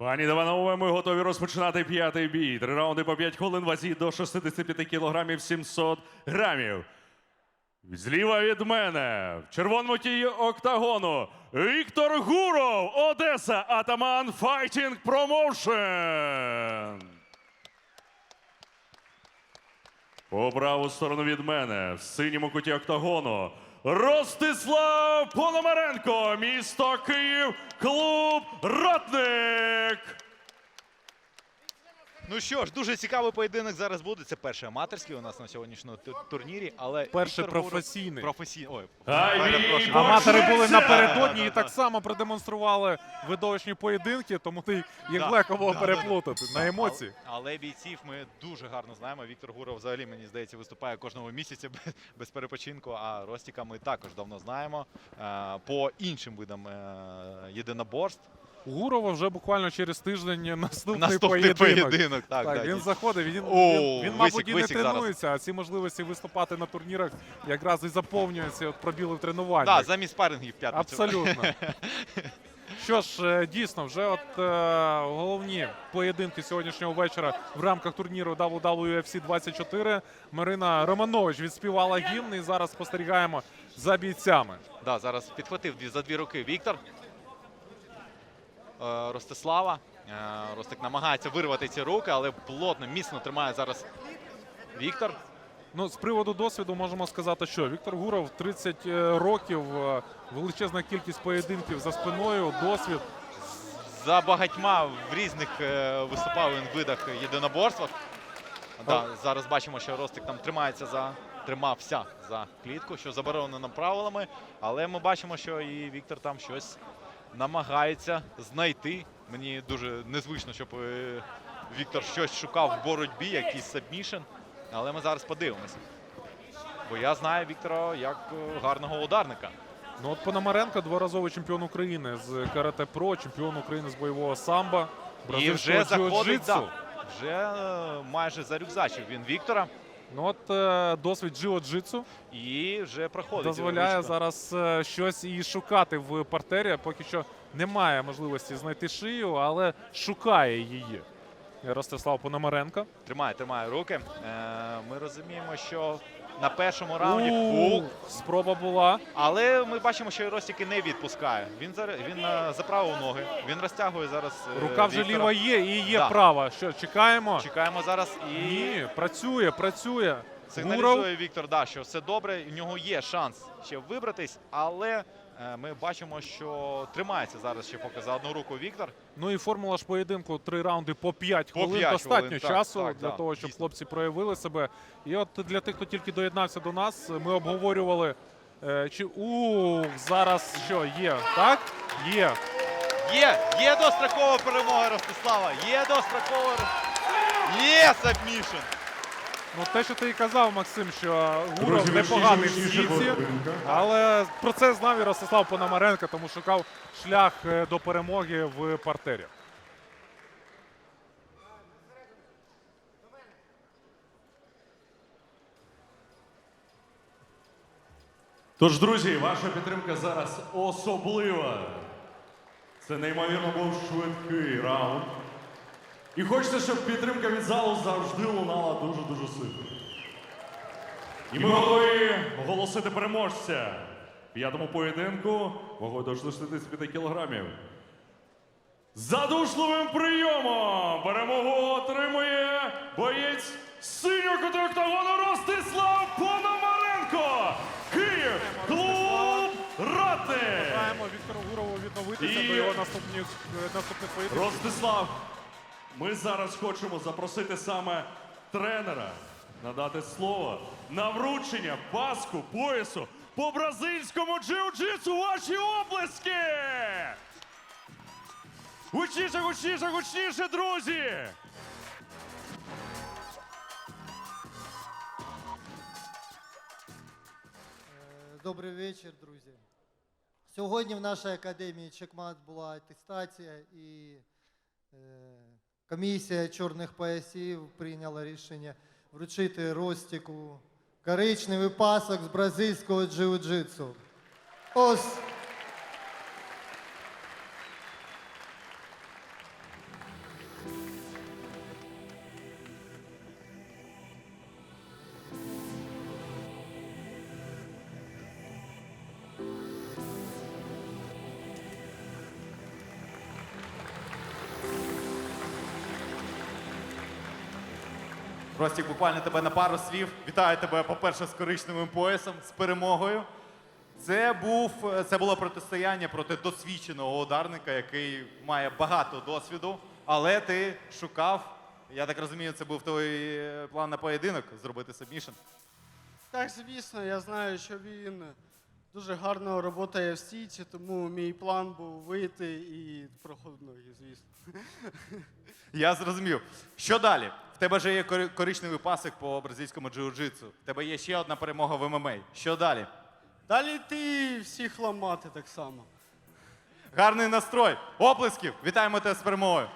Пані Даванове, ми готові розпочинати п'ятий бій. Три раунди по 5 хвилин, вазі до 65 кілограмів 700 грамів. Зліва від мене, в червоному тії октагону, Віктор Гуров, Одеса, Атаман Файтінг Промоушен. По праву сторону від мене, в синьому куті октагону, Ростислав Пономаренко, місто Київ, клуб Ротник. Ну що ж, дуже цікавий поєдинок зараз буде. Це перший аматорський у нас на сьогоднішньому турнірі, але Перший Віктор Гуров- професійний. професійний. Ой, Ай, перепрошую. Аматори були напередодні і так само продемонстрували видовищні поєдинки, тому ти їх Да, легко було да, переплутати на емоції. Але, але бійців ми дуже гарно знаємо. Віктор Гуров взагалі, мені здається, виступає кожного місяця без, без перепочинку. А Ростіка ми також давно знаємо. Е, по іншим видам е, єдиноборств. Гурова вже буквально через тиждень наступний, Наступний поєдинок. поєдинок. Так, Так, так, він заходить, він, О, він, він, мабуть, і не висік зараз. тренується, а ці можливості виступати на турнірах якраз і заповнюються от пробіли в тренуванні. Да, замість спарингів п'ятницю. Абсолютно. Що ж, е, дійсно, вже от е, головні поєдинки сьогоднішнього вечора в рамках турніру WWFC 24. Марина Романович відспівала гімн і зараз спостерігаємо за бійцями. Да, зараз підхватив за дві руки Віктор. Е, Ростислава. Е, Ростик намагається вирвати ці руки, але плотно, міцно тримає зараз Віктор. Ну, з приводу досвіду можемо сказати, що Віктор Гуров 30 років, е, величезна кількість поєдинків за спиною, досвід. За багатьма в різних виступав він видах єдиноборствах. Да, зараз бачимо, що Ростик там тримається за тримався за клітку, що заборонено правилами. Але ми бачимо, що і Віктор там щось намагається знайти. Мені дуже незвично, щоб е, Віктор щось шукав в боротьбі, якийсь сабмішн. Але ми зараз подивимося. Бо я знаю Віктора як е, гарного ударника. Ну от Пономаренко, дворазовий чемпіон України з карате про, чемпіон України з бойового самбо, І вже заходить, да, вже е, майже зарюкзачив він Віктора. Ну от е, досвід джиу-джитсу І вже проходить. дозволяє ручка. зараз е, щось і шукати в партері. Поки що немає можливості знайти шию, але шукає її. Ростислав Пономаренко. Тримає, тримає руки. Е, ми розуміємо, що на першому раунді У, фук. Спроба була. Але ми бачимо, що Ростіки не відпускає. Він зараз він е, заправив ноги. Він розтягує зараз. е, Рука вже Віктора. ліва є і є Да. права. Що, чекаємо? Чекаємо зараз і Ні, працює, працює. Сигналізує Гуров. Віктор, да, що все добре. У нього є шанс ще вибратись, але е, ми бачимо, що тримається зараз ще поки за одну руку Віктор. Ну і формула ж поєдинку три раунди по 5 По хвилин. Достатньо хвилин, так, часу так, для да, того, щоб дійсно. хлопці проявили себе. І от для тих, хто тільки доєднався до нас, ми обговорювали. е, Чи у зараз що є? Так? Є. Є, є дострокова перемога Ростислава. Є дострокова. Є сабмішн. Ну те, що ти і казав, Максим, що Гуров непоганий в поєдинка. але про це знав і Ростислав Пономаренко, тому шукав шлях е, до перемоги в партері. Тож, друзі, ваша підтримка зараз особлива. Це неймовірно був швидкий раунд. І хочеться, щоб підтримка від залу завжди лунала дуже-дуже сильно. І ми готові оголосити переможця в п'ятому поєдинку вагою до 65 кілограмів. Задушливим прийомом перемогу отримує боєць синього куту октагону Ростислав Пономаренко. Київ, клуб Ротник. Бажаємо Віктору Гурову відновитися І- до його наступних, наступних поєдинків. Ростислав, ми зараз хочемо запросити саме тренера надати слово на вручення паску поясу по бразильському джиу-джитсу. Ваші оплески! Гучніше, гучніше, гучніше, друзі! Е, Добрий вечір, друзі. Сьогодні в нашій академії Чекмат була атестація і е, комісія чорних поясів прийняла рішення вручити Ростіку коричневий пасок з бразильського джиу-джитсу. Ось. Ростік, буквально тебе на пару слів. Вітаю тебе, по-перше, з коричневим поясом, з перемогою. Це, був, це було протистояння проти досвідченого ударника, який має багато досвіду, але ти шукав, я так розумію, це був твій е, план на поєдинок зробити сабмішн. Так, звісно, я знаю, що він дуже гарно працює в стійці, тому мій план був вийти і проходити звісно. Я зрозумів. Що далі? Тебе вже є кори- коричневий пасик по бразильському джиу-джитсу. В тебе є ще одна перемога в ММА. Що далі? Далі ти всіх ламати так само. Гарний настрой. Оплесків. Вітаємо тебе з перемогою.